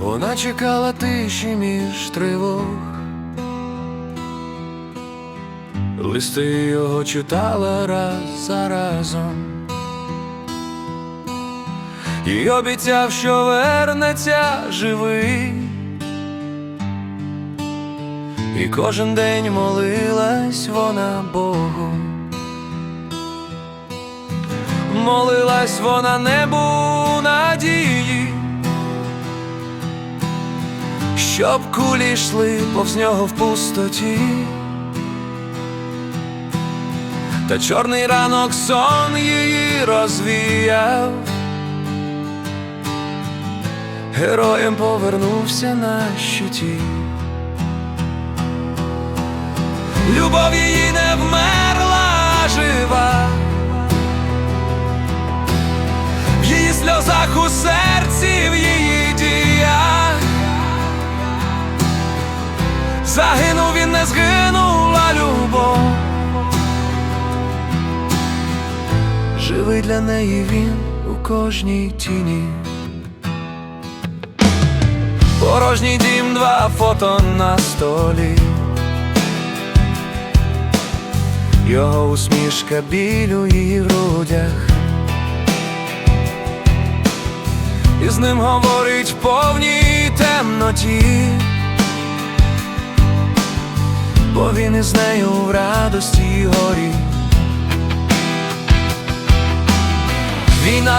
Вона чекала тиші між тривог. Листи його читала раз за разом. І обіцяв, що вернеться живий. І кожен день молилась вона Богу. Молилась вона небу надії, щоб кулі йшли повз нього в пустоті. Та чорний ранок сон її розвіяв. Героєм повернувся на щиті. Любов її не вмерла Живий для неї він у кожній тіні. Порожній дім, два фото на столі. Його усмішка біль у її грудях. І з ним говорить в повній темноті. Бо він із нею в радості горі.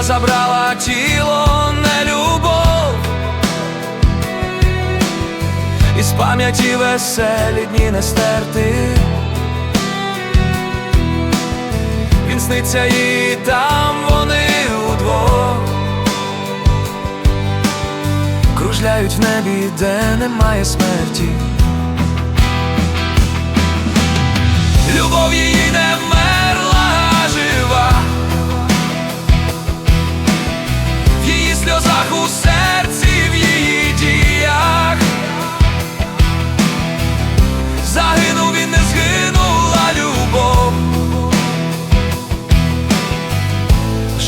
Забрала тіло, не любов. І пам'яті веселі дні не стерти. Він сниться їй там вони удвох. Кружляють в небі, де немає смерті. Любов її не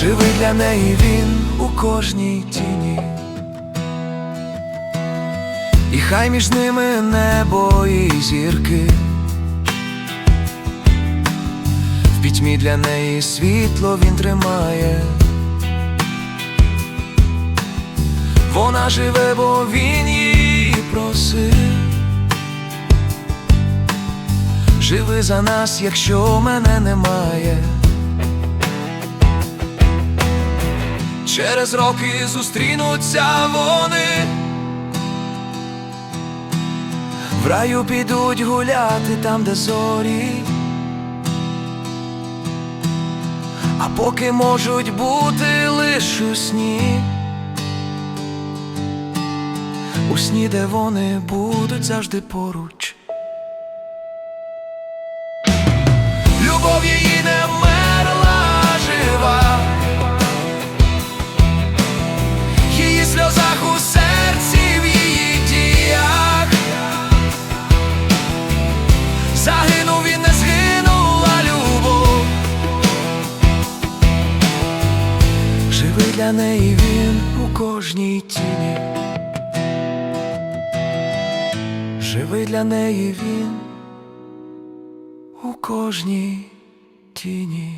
Живий для неї він у кожній тіні. І хай між ними небо і зірки. В пітьмі для неї світло він тримає. Вона живе, бо він її просив. Живи за нас, якщо мене немає. Через роки зустрінуться вони. В раю підуть гуляти там, де зорі. А поки можуть бути лиш у сні. У сні, де вони будуть завжди поруч. Для неї він у кожній тіні. Живий для неї він у кожній тіні.